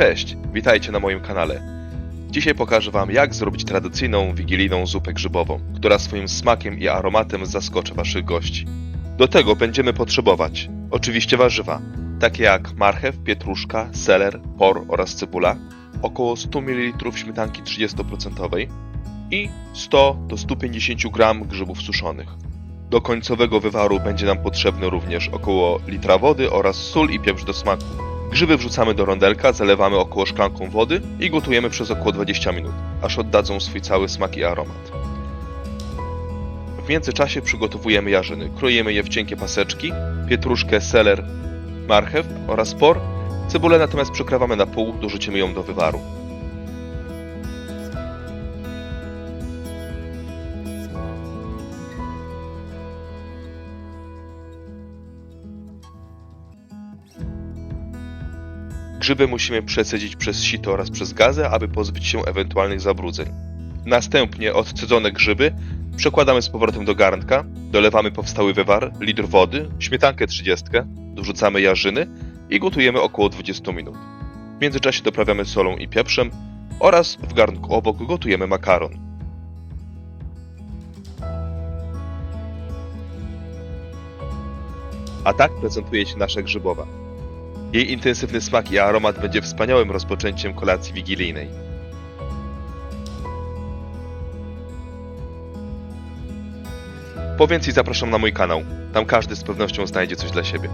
Cześć, witajcie na moim kanale. Dzisiaj pokażę Wam, jak zrobić tradycyjną wigilijną zupę grzybową, która swoim smakiem i aromatem zaskoczy Waszych gości. Do tego będziemy potrzebować oczywiście warzywa, takie jak marchew, pietruszka, seler, por oraz cebula, około 100 ml śmietanki 30% i 100 do 150 g grzybów suszonych. Do końcowego wywaru będzie nam potrzebne również około litra wody oraz sól i pieprz do smaku. Grzyby wrzucamy do rondelka, zalewamy około szklanką wody i gotujemy przez około 20 minut, aż oddadzą swój cały smak i aromat. W międzyczasie przygotowujemy jarzyny. Kroimy je w cienkie paseczki, pietruszkę, seler, marchew oraz por. Cebulę natomiast przekrawamy na pół, dorzucimy ją do wywaru. Grzyby musimy przecedzić przez sito oraz przez gazę, aby pozbyć się ewentualnych zabrudzeń. Następnie odcedzone grzyby przekładamy z powrotem do garnka, dolewamy powstały wywar, litr wody, śmietankę 30, dorzucamy jarzyny i gotujemy około 20 minut. W międzyczasie doprawiamy solą i pieprzem oraz w garnku obok gotujemy makaron. A tak prezentuje się nasza grzybowa. Jej intensywny smak i aromat będzie wspaniałym rozpoczęciem kolacji wigilijnej. Po więcej zapraszam na mój kanał. Tam każdy z pewnością znajdzie coś dla siebie.